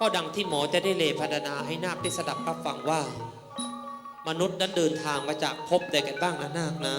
ก็ดังที่หมอจะได้เลพรรณนาให้นาคได้สดับรับฟังว่า มนุษย์นั้นเดินทางมาจากภพใดกันบ้างนะนาคนะ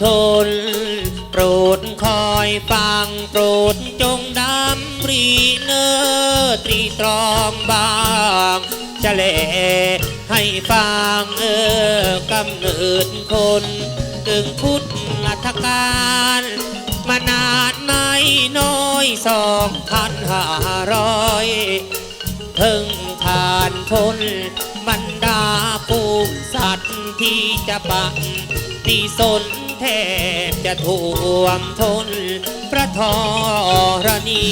ชน โปรดคอยฟังโปรดจงดำรีเนอตรีตรองบางจะแลให้ฟังเออกำเนิดคนกึ่งพุทธการมานานไม่น้อยสองพันห้าร้อยเพิ่งผ่านพ้นบรรดาปูสัตว์ที่จะปักที่สน แทบจะท่วมทน พระธรณี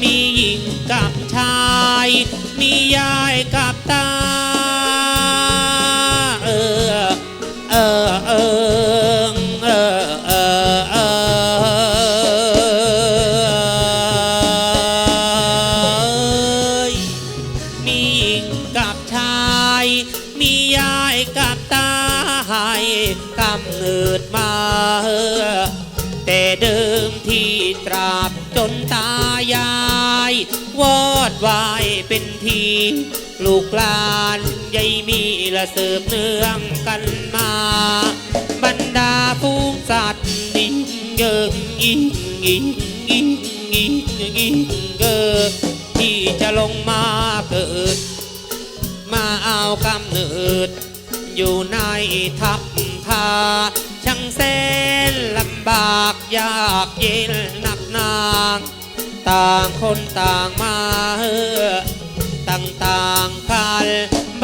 มีหญิงกับชาย มียายกับตา เดิมที่ตราบจนตายาย วอดวายเป็นที ลูกหลานยายมีละเสิร์ฟเนื่องกันมา บรรดาฟูงสัตว์นิ่งเยิงอิงอิงอิงอิงอิงเกอที่จะลงมาเกิด มาเอากำเนิด อยู่ในทับทาช่างแสน บากยากเย็นหนักหนางต่างคนต่างมาเออต่างๆกัน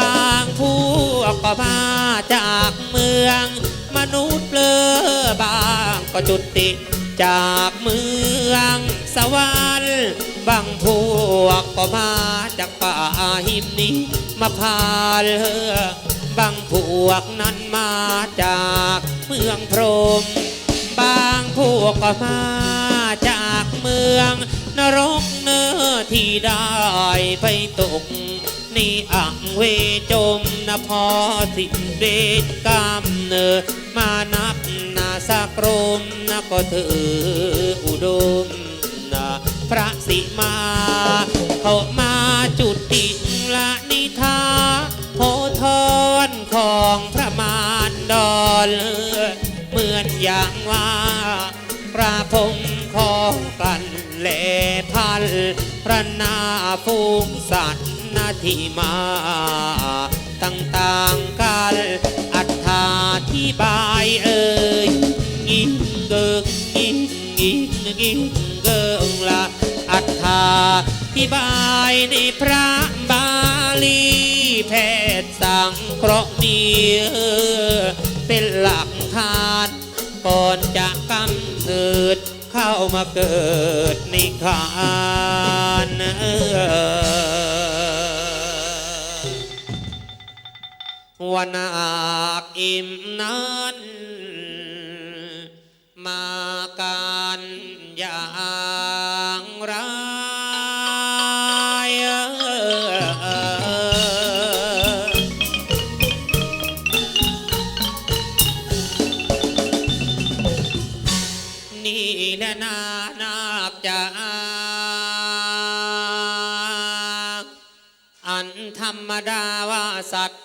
บางพวกก็มาจากเมือง มนุษย์เลอบางก็จุติจากเมืองสวรรค์บางพวกก็มาจากป่าหิมนี้มาพาเรือบางพวกนั้นมาจากเมืองพรหม บางพวกก็มาจากเมือง นรกเนื้อที่ได้ไปตก นี่อังเวจมนะพอสิเดชกรรมเนอมานับนาสักรมนะก็เธออุดมนะพระสิมาเขามาจุดติละนิทาโพธรของพระมารดอนเห มือนอย่างว่าพระพงขอกันแลพันพระนาฟูงสัตนาที่มาต่างๆกันอัตถาที่บายเอ่ยยิงเกิงยิงยิงยิงเกิงละอัตถาที่บายในพระบาลีแพทย์สังเคราะห์ดีเออเป็นหลักฐาน ก่อนจะกำเนิดเข้ามาเกิดในขานวันอาคอิมนั้นมาการอย่างไร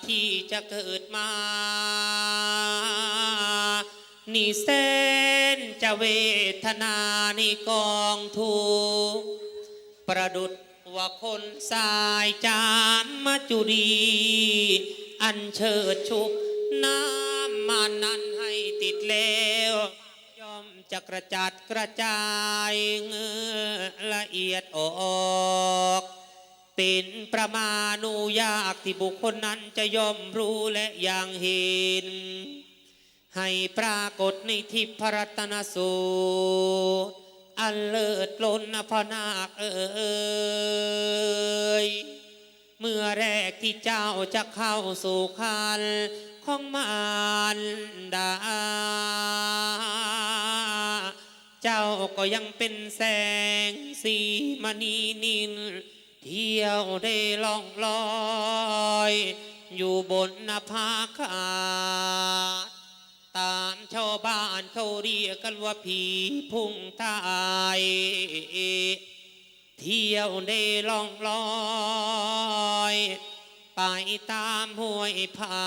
ที่จะเกิดมา นี่เส้นจะเวทนานี่กองทุกประดุดว่าคนสายจามมาจุดีอันเชิดชุบน้ำมันนั้นให้ติดแล้วย่อมจะกระจัดกระจายเงือละเอียดออก เป็นประมาณูยากที่บุคคลนั้นจะย่อมรู้และอย่างเห็น ให้ปรากฏในทิพรัตนสูตรอันเลิศล้นนะพนาคเอยเมื่อแรกที่เจ้าจะเข้าสู่คันของมารดา เจ้าก็ยังเป็นแสงสีมณีนิน เที่ยวได้ล่องลอย อยู่บนนภาคาดตามชาวบ้านเขาเรียกกันว่าผีพุ่งตายเที่ยวได้ล่องลอย ไปตามห้วยผา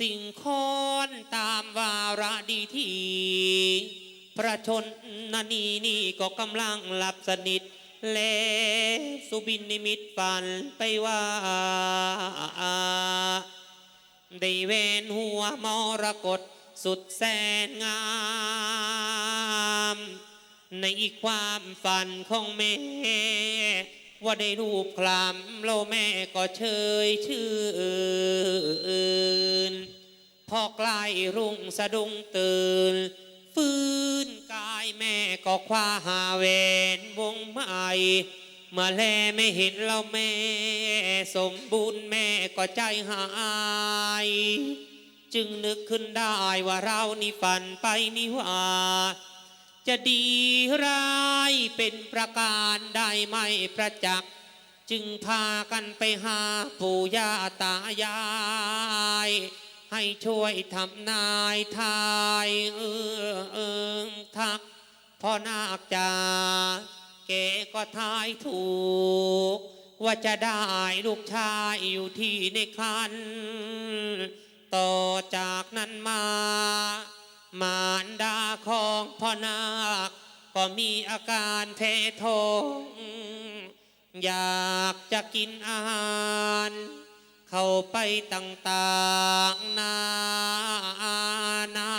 สิ่งคอนตามวาระดีทีประชนนนีนี่ก็กำลังหลับสนิท แลสุบินนิมิตฝันไปว่าได้เวนหัวมรกตสุดแสนงาม ในอีกความฝันของแม่ ว่าได้รูปคลำโลแม่ก็เชยชื่นพอกล้รุ่งสะดุ้งตื่น ก็คว้าหาเวนวงใหม่มื่อแลไม่เห็นเราแม่ สมบูรณ์แม่ก็ใจหาย จึงนึกขึ้นได้ว่าเรานี่ฝันไปนี่ว่า จะดีร้ายเป็นประการได้ไม่ประจักษ์จึงพากันไปหาปู่ย่าตายาย ให้ช่วยทำนายทายเออเออทัก พ่อนาคจาแกก็ทายถูก ว่าจะได้ลูกชายอยู่ที่ในคันต่อจากนั้นมา มารดาของพ่อนาค ก็มีอาการแพ้ทงอยากจะกินอาหาร เข้าไปต่างๆนานา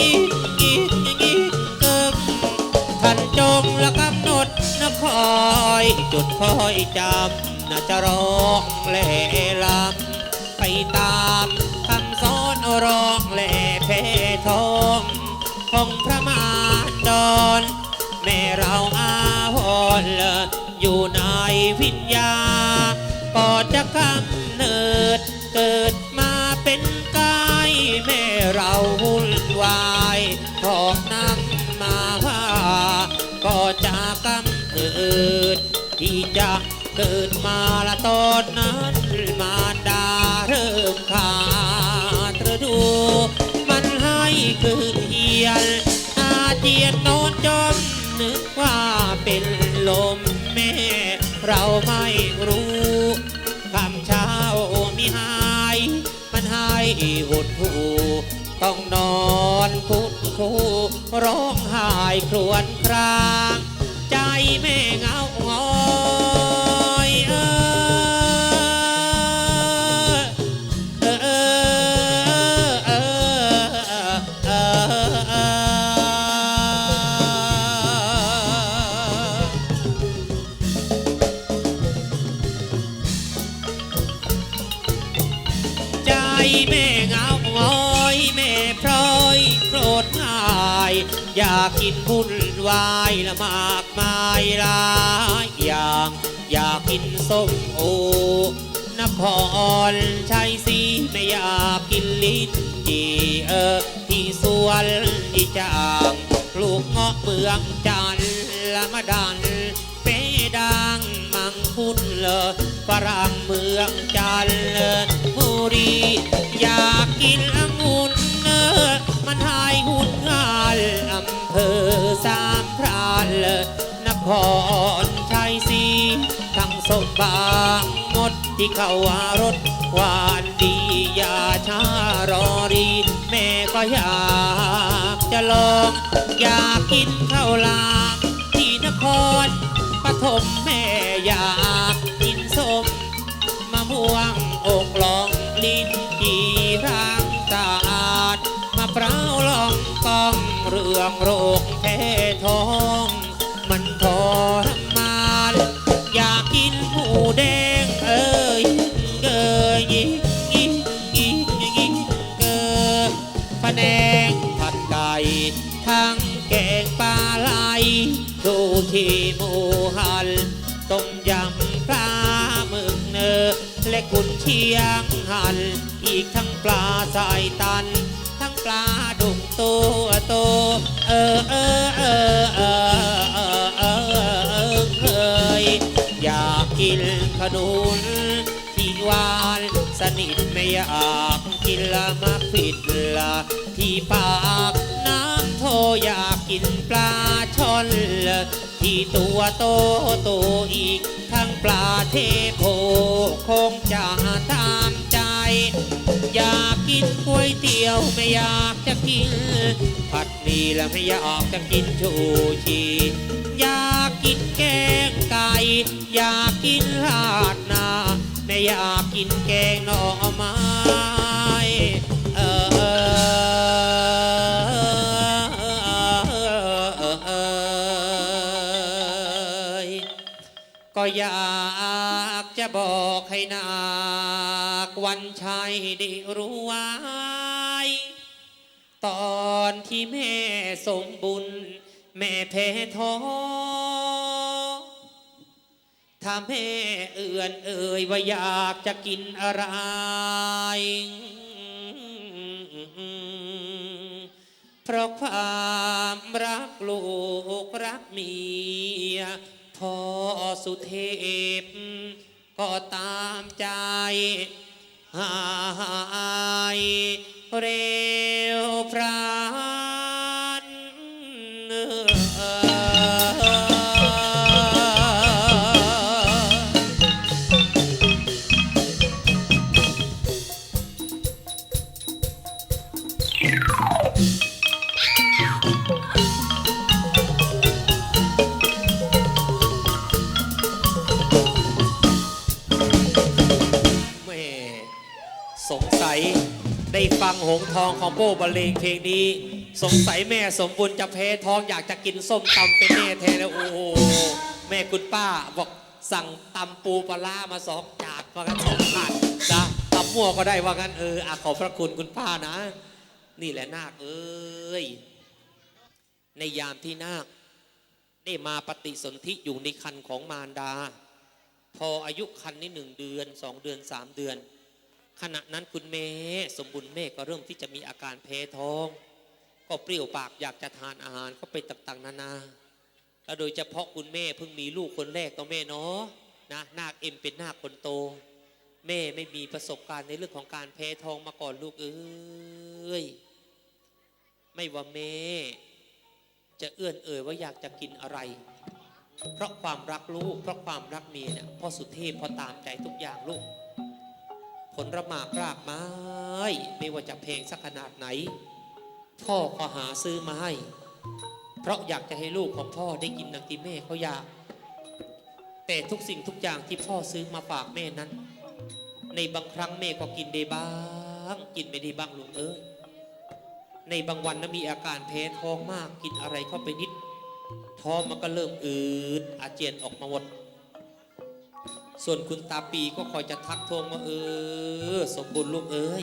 อีกอีกอีกอีกเกิมท่านจงละกำหนดนะคอยจุดคอยจำนะจะร้องแหล่ลำไปตามคำสอนร้องแหล่เพทองของพระมารดอนแม่เราอาหอนอยู่ในวิญญาณก็จะกำ ที่จะเกิดมาละตอนนั้นมารดาเริ่มขาดฤดู มันให้คืนเฮียน อาเจียนนอนจมนึกว่าเป็นลมแม่ เราไม่รู้คำเช้ามีหาย มันให้หดหูต้องนอนคุดคูร้องไห้ครวญคราง วายละมากมายหลายอย่าง อยากกินส้มโอนครชัยศรีไม่อยากกินลิ้นจีเออที่สวนอีจางปลูกเงาะเมืองจันทร์ละมาดันเปดังมังคุดฝรั่งเมืองจันทบุรีอยากกินองุ่นเออมันหายหุ่นงานอำ อสามพรานนครชัยศรีทั้งสมบางหมดที่เขาวารถหวานดีอย่าช้ารอรี แม่ก็อยากจะลองอยากกินข้าวหลามที่นครปฐมแม่อยากกินส้มมะม่วงอกลองลิ้น องโรคแพ้ท้อง มันทรมานอยากกินหมูแดงเอ้ยเกยยิงยิงยิงยิงเกยพะแนงผัดไก่ทั้งแกงปลาไหลดูที่หมูหันต้มยำปลาหมึกเนอและกุนเชียงหันอีกทั้งปลาใสายตัน ปลาดุกตัวโตเออเออเออเออเออเออเออเอยอยากกินขนุนที่หวานสนิทไม่อยากกินละมาผิดละที่ปากน้ำโทอยากกินปลาช่อนละที่ตัวโตโตอีก ทั้งปลาเทโพคงจะตามใจ อยาก กินก๋วยเตี๋ยวไม่อยากจะกิน ผัดหมี่และไม่อยากจะกินชูชีอยากกินแกงไก่อยากกินราดหน้าไม่อยากกินแกงหน่อไม้เออก็อยากจะบอกให้นา วันชัยได้รู้ไว้ ตอนที่แม่สมบุญ แม่เพทองถ้าแม่เอื่อนเอ่ยว่าอยากจะกินอะไร เพราะความรักลูกรักเมียพ่อสุเทพก็ตามใจ หายเร็วพระ ทองของโป้บรรเลงเพลงนี้ สงสัยแม่สมบูรณ์จะเพทองอยากจะกินส้มตำเป็นแน่แท้แล้วโอ้โหแม่คุณป้าบอกสั่งตำปูปลาร้ามาสองจานว่ากันสองถาดนะตำมั่วก็ได้ว่ากันเอออะขอบพระคุณคุณป้านะ นี่แหละนาคเอ้ยในยามที่นาคได้มาปฏิสนธิอยู่ในคันของมารดา พออายุคันนี้หนึ่งเดือนสองเดือนสามเดือน ขณะนั้นคุณแม่สมบุญแม่ก็เริ่มที่จะมีอาการแพ้ท้อง ก็เปรี้ยวปากอยากจะทานอาหารก็ไปต่างๆ นานาแล้วโดยเฉพาะคุณแม่เพิ่งมีลูกคนแรกตัวแม่เนาะนะนาคเอ็มเป็นนาคคนโต แม่ไม่มีประสบการณ์ในเรื่องของการแพ้ท้องมาก่อนลูกเอ้ยไม่ว่าแม่จะเอื้อนเอ่ยว่าอยากจะกินอะไร เพราะความรักลูกเพราะความรักเมียเนี่ยพ่อสุเทพพอตามใจทุกอย่างลูก ผลระหมากรากไม้ ไม่ว่าจะแพงสักขนาดไหน พ่อก็หาซื้อมาให้ เพราะอยากจะให้ลูกของพ่อได้กินดังที่แม่เขาอยาก แต่ทุกสิ่งทุกอย่างที่พ่อซื้อมาฝากแม่นั้น ในบางครั้งแม่ก็กินได้บ้าง กินไม่ได้บ้างลุงเอ้ยในบางวันนะมีอาการแพ้ท้องมากกินอะไรเข้าไปนิด ท้องมันก็เริ่มอืดอาเจียนออกมาหมด ส่วนคุณตาปีก็คอยจะทักทวงว่าเออ สมบูรณ์ลูกเอ้ย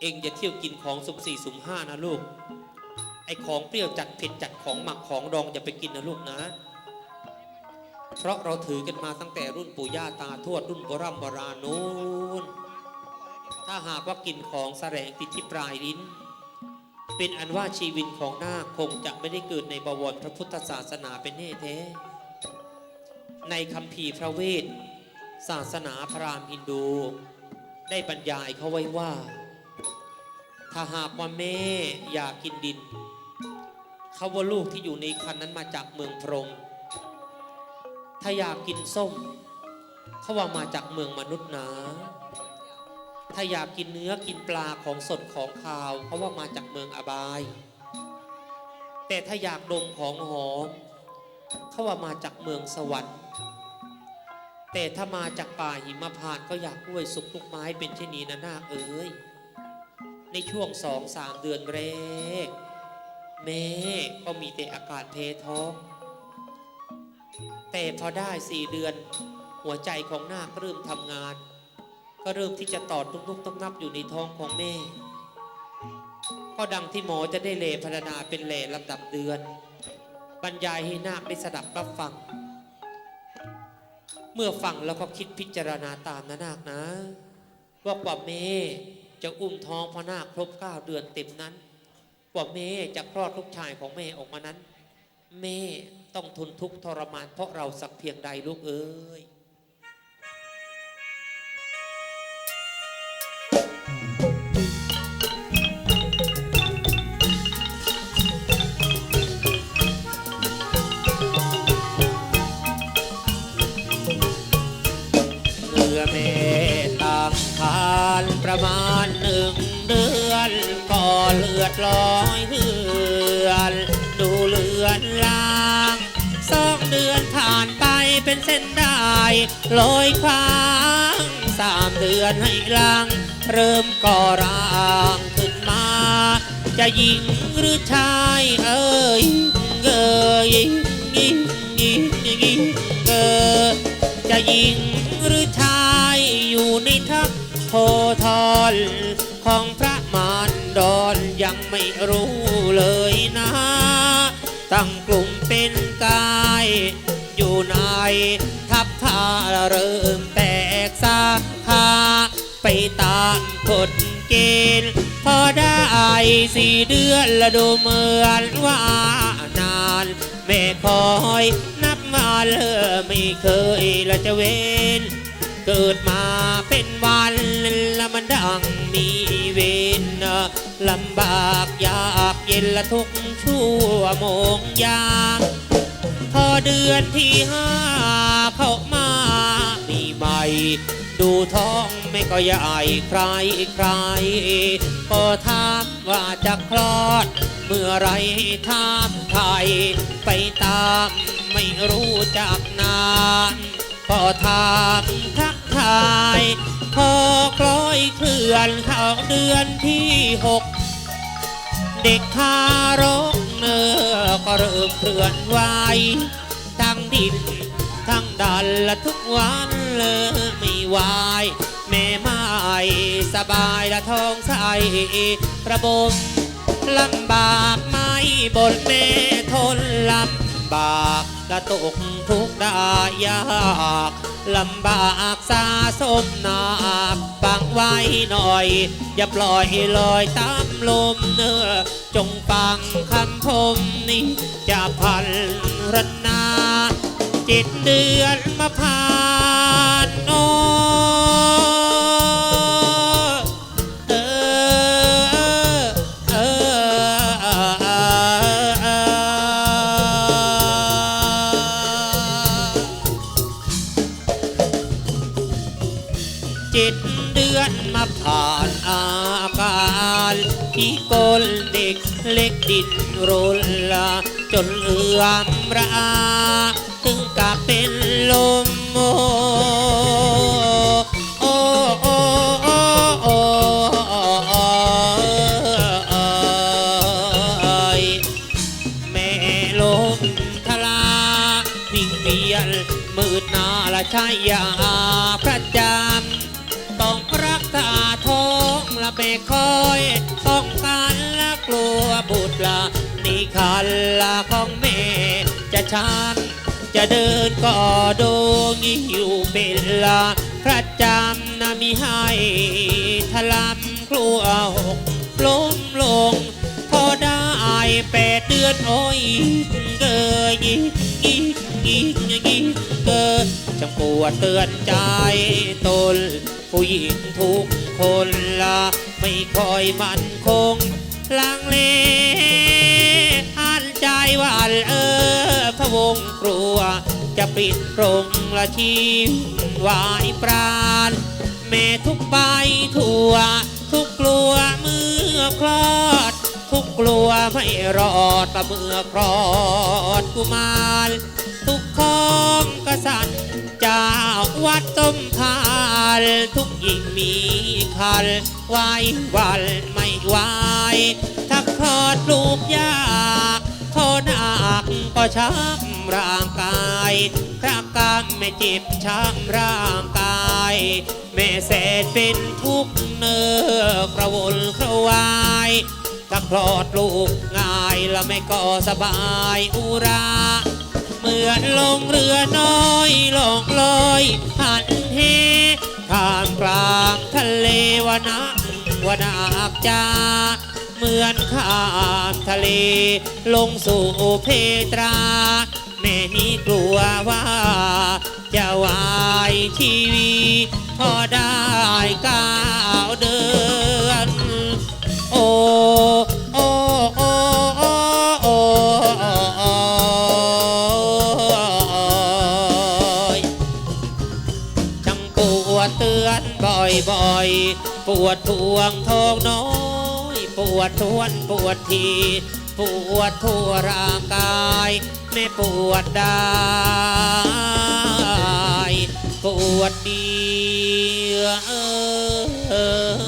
เองอย่าเที่ยวกินของสุ่มสี่สุ่มห้านะลูก ไอ้ของเปรี้ยวจัดเผ็ดจัดของหมักของดองอย่าไปกินนะลูกนะ เพราะเราถือกันมาตั้งแต่รุ่นปู่ย่าตาทวดรุ่นโบราณโบราณนู้นถ้าหากว่ากินของแสลงติดที่ปลายลิ้น เป็นอันว่าชีวิตของนาคคงจะไม่ได้เกิดในบวรพระพุทธศาสนาเป็นแน่แท้ ในคัมภีร์พระเวท ศาสนาพราหมณ์ฮินดู ได้บรรยายเขาไว้ว่า ถ้าหากว่าแม่อยากกินดิน เขาว่าลูกที่อยู่ในคันนั้นมาจากเมืองพรม ถ้าอยากกินส้ม เขาว่ามาจากเมืองมนุษย์นะถ้าอยากกินเนื้อกินปลาของสดของขาว เขาว่ามาจากเมืองอบาย แต่ถ้าอยากดมของหอมเขาว่ามาจากเมืองสวรรค์ แต่ถ้ามาจากป่าหิมพานก็อยากกล้วยสุกทุกไม้เป็นเช่นนี้นะนาเอ้ยในช่วงสองสามเดือนแรก แม่ก็มีแต่อากาศเพท้องแต่พอได้สี่เดือน หัวใจของนาคเริ่มทำงาน ก็เริ่มที่จะตอดทุกๆต้องนับอยู่ในท้องของแม่ ก็ดังที่หมอจะได้เลพรรณนาเป็นเลลำดับเดือน บรรยายให้นาคได้สดับรับฟัง เมื่อฟังแล้วก็คิดพิจารณาตามนะนาคนะ ว่ากว่าเม่จะอุ้มท้องพระนาคครบเก้าเดือนเต็มนั้น กว่าเม่จะคลอดลูกชายของแม่ออกมานั้น แม่ต้องทนทุกข์ทรมานเพราะเราสักเพียงใดลูกเอ้ย เลือยเหือนดูเลือนลางสองเดือนผ่านไปเป็นเส้นได้ลอยค้างสามเดือนให้ลัง เริ่มก่อร่างขึ้นมา จะหญิงหรือชายเอ้ยเอยยิงยิงยิงยิงเออจะหญิงหรือชายอยู่ในทัพโพธรของพระมารดอน ยังไม่รู้เลยนะ ตั้งกลุ่มเป็นกาย อยู่ในทัพพาเริ่มแตกสาขาไปตามกฎเกณฑ์ พอได้สี่เดือนละดูเหมือนว่านาน แม่คอยนับมาเลยไม่เคยละจะเว้น เกิดมาเป็นวันละมันดังมี ลำบากยากเย็นละทุกชั่วโมงยามพอเดือนที่ห้าเข้ามามีใหม่ ดูท้องไม่ก็ใหญ่ใครใครก็ถามว่าจะคลอด เมื่อไรถามไทย ไปตามไม่รู้จักนานก็ถามทักทายพอกลอยเคลื่อนเข้า เดือนที่หก เด็กทารกเนื้อก็เริ่มเคลื่อนไหวทั้งดินทั้งดันละทุกวันเลยไม่ไหวแม่ไม่สบายละท้องใสระบมลำบากไม่บนแม่ทนลำบาก ละตกทุกข์ได้ยากลำบากสาสมนักฟังไว้หน่อย อย่าปล่อยลอยตามลมเนื้อจงฟังคำพมนี้จะพันรนา จิตเดือนมาผ่า เล็กดินรนละจนเอื้อมระอา ถึงกับเป็นลม งิ้วเป็นละประจำนะมีให้ทลำกลัวหกล้มลง พอได้แปดเดือนโอ้ยเกยยิกยิกยิกยิกเกยจังปวดเตือนใจตนผู้หญิงทุกคนละ ไม่ค่อยมั่นคงลังเลอันใจวันเออพะวงกลัว จะปิดโรงละชีพวายปราณแม่ทุกใบทั่ว ทุกกลัวเมื่อคลอด ทุกกลัวไม่รอดประเมื่อคลอดกุมารทุกข้องกษัตริย์จ้าวัดต้มพานทุกหญิงมีคันไหววันไม่ไหวถ้าคลอดลูกยาก นักก็ช้ำร่างกายพระกรรมไม่จ็บช้ำร่างกาย แม่แสนเป็นทุกเนื้อกระวนกระวายถ้าคลอดลูกง่ายแล้วไม่ก็สบายอุราเหมื่อลงเรือน้อยลงลอยหันเฮข้ามกลางทะเลวนะวนาอักจาเหมือน ข้ามทะเล ลงสู่เพตรา แม่นี้กลัวว่า จะวายชีวีพอได้ก้าวเดือนโอ้โอ้โอ้โอ้โอ้ยจังปวดเตือนบ่อยๆ ปวดทวงทองน้อย ปวดทวนปวดที ปวดทั่วร่างกายไม่ปวดได้ ปวดดีเออ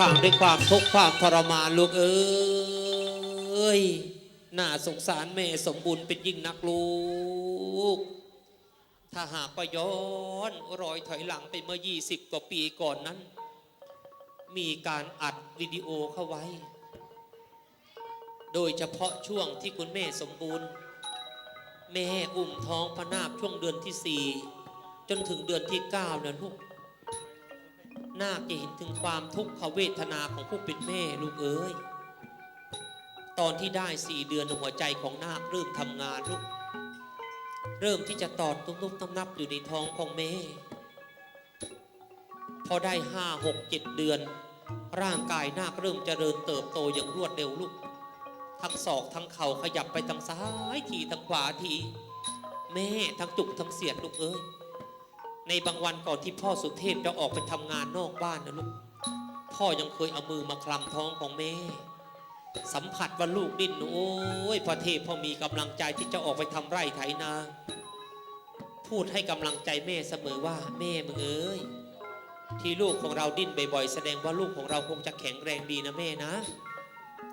ครวางด้วยความทุกข์ความทรมานลูกเอ้ยน่าสงสารแม่สมบูรณ์เป็นยิ่งนักลูก ถ้าหากว่าย้อนรอยถอยหลังไปเมื่อ 20 กว่าปีก่อนนั้น มีการอัดวิดีโอเข้าไว้ โดยเฉพาะช่วงที่คุณแม่สมบูรณ์ แม่อุ้มท้องพระนาคช่วงเดือนที่ 4 จนถึงเดือนที่ 9นะลูก นาคจะเห็นถึงความทุกขเวทนาของผู้เป็นแม่ลูกเอ้ย ตอนที่ได้สี่เดือนหัวใจของนาคเริ่มทำงานลูก เริ่มที่จะตอดตุ้มตุ้มนับนับอยู่ในท้องของแม่ พอได้ห้าหกเจ็ดเดือน ร่างกายนาคเริ่มเจริญเติบโตอย่างรวดเร็วลูก ทั้งศอกทั้งเข่าขยับไปทางซ้ายทีทางขวาที แม่ทั้งจุกทั้งเสียดลูกเอ้ย ในบางวันก่อนที่พ่อสุเทพจะออกไปทำงานนอกบ้านนะลูก พ่อยังเคยเอามือมาคลำท้องของแม่ สัมผัสว่าลูกดิ้นโอ้ยพระเทพพ่อมีกำลังใจที่จะออกไปทำไร่ไถนา พูดให้กำลังใจแม่เสมอว่าแม่มึงเอ้ยที่ลูกของเราดิ้นบ่อยๆแสดงว่าลูกของเราคงจะแข็งแรงดีนะแม่นะ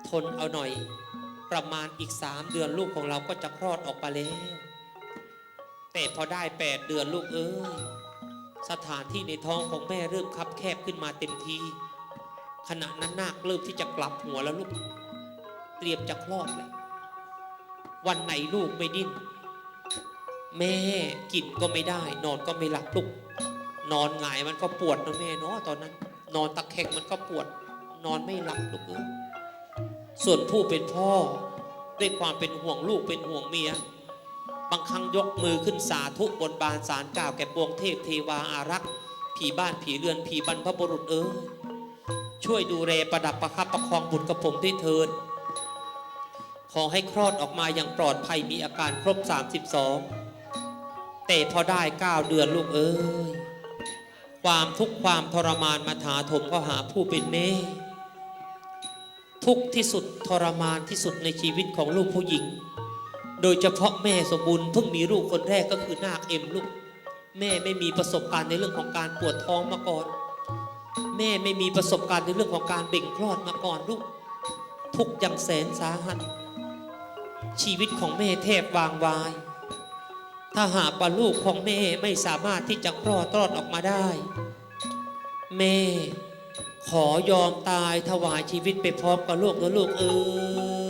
ทนเอาหน่อย ประมาณอีกสามเดือนลูกของเราก็จะคลอดออกมาแล้วแต่พอได้แปดเดือนลูกเอ้ย สถานที่ในท้องของแม่เริ่มคับแคบขึ้นมาเต็มที ขณะนั้นนาคเริ่มที่จะกลับหัวแล้วลูก เตรียมจะคลอดแล้ววันไหนลูกไม่ดิ้นแม่กินก็ไม่ได้ นอนก็ไม่หลับลูก นอนหงายมันก็ปวดนะแม่เนาะตอนนั้น นอนตะแคงมันก็ปวด นอนไม่หลับลูกเอ้ยส่วนผู้เป็นพ่อ ด้วยความเป็นห่วงลูกเป็นห่วงเมีย บางครั้งยกมือขึ้นสาธุบนบานสารกล่าวแก่ปวงเทพเทวาอารักษ์ผีบ้านผีเรือนผีบรรพบุรุษเอ้ยช่วยดูแลประดับประคับประคองบุตรกับผมด้วยเถิดขอให้คลอดออกมาอย่างปลอดภัยมีอาการครบ 32 แต่พอได้ 9 เดือนลูกเอ้ยความทุกข์ความทรมานมาถาถมก็หาผู้เป็นแม่ ทุกที่สุดทรมานที่สุดในชีวิตของลูกผู้หญิง โดยเฉพาะแม่สมบูรณ์เพิ่งมีลูกคนแรกก็คือนาคเอ็มลูก แม่ไม่มีประสบการณ์ในเรื่องของการปวดท้องมาก่อน แม่ไม่มีประสบการณ์ในเรื่องของการเบ่งคลอดมาก่อนลูก ทุกอย่างแสนสาหัสชีวิตของแม่แทบวางวาย ถ้าหากว่าลูกของแม่ไม่สามารถที่จะคลอดรอดออกมาได้ แม่ขอยอมตายถวายชีวิตไปพร้อมกับลูกนะลูกเออ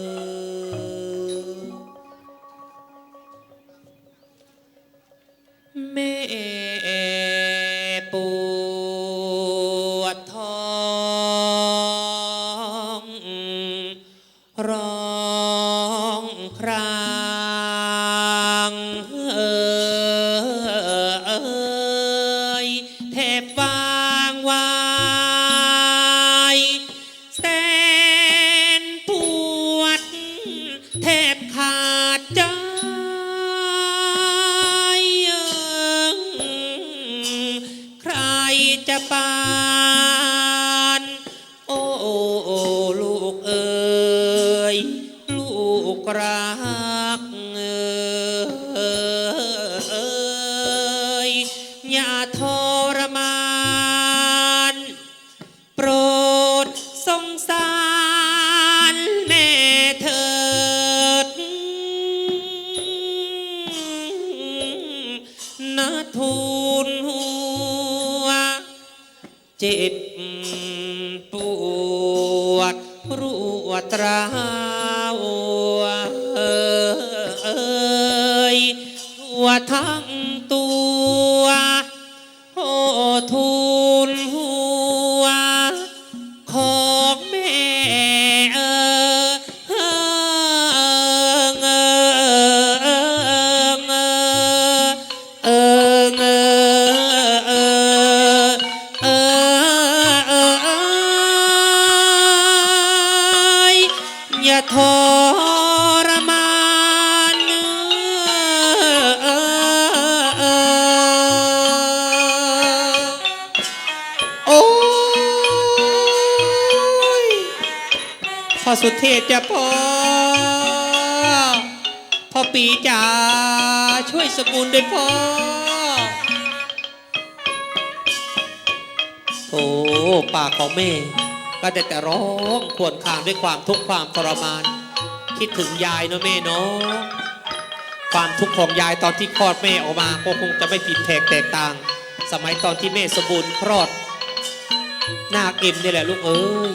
อย่าทรมาน โปรดสงสารแม่เถิดนาทูลหัว เจ็บปวดรวดร้า อย่าทรมานโอ้ยพ่อสุเทพจะพ่อพ่อปีจ๋าช่วยสกุลด้วยพ่อโถปากของแม่ ก็ได้แต่ร้องควนคางด้วยความทุกข์ความทรมาน คิดถึงยายเนาะแม่เนาะความทุกข์ของยายตอนที่คลอดแม่ออกมาก็คงจะไม่ผิดแผกแตกต่าง สมัยตอนที่แม่สมบูรณ์คลอดหน้าเอ็มนี่แหละลูกเอ้ย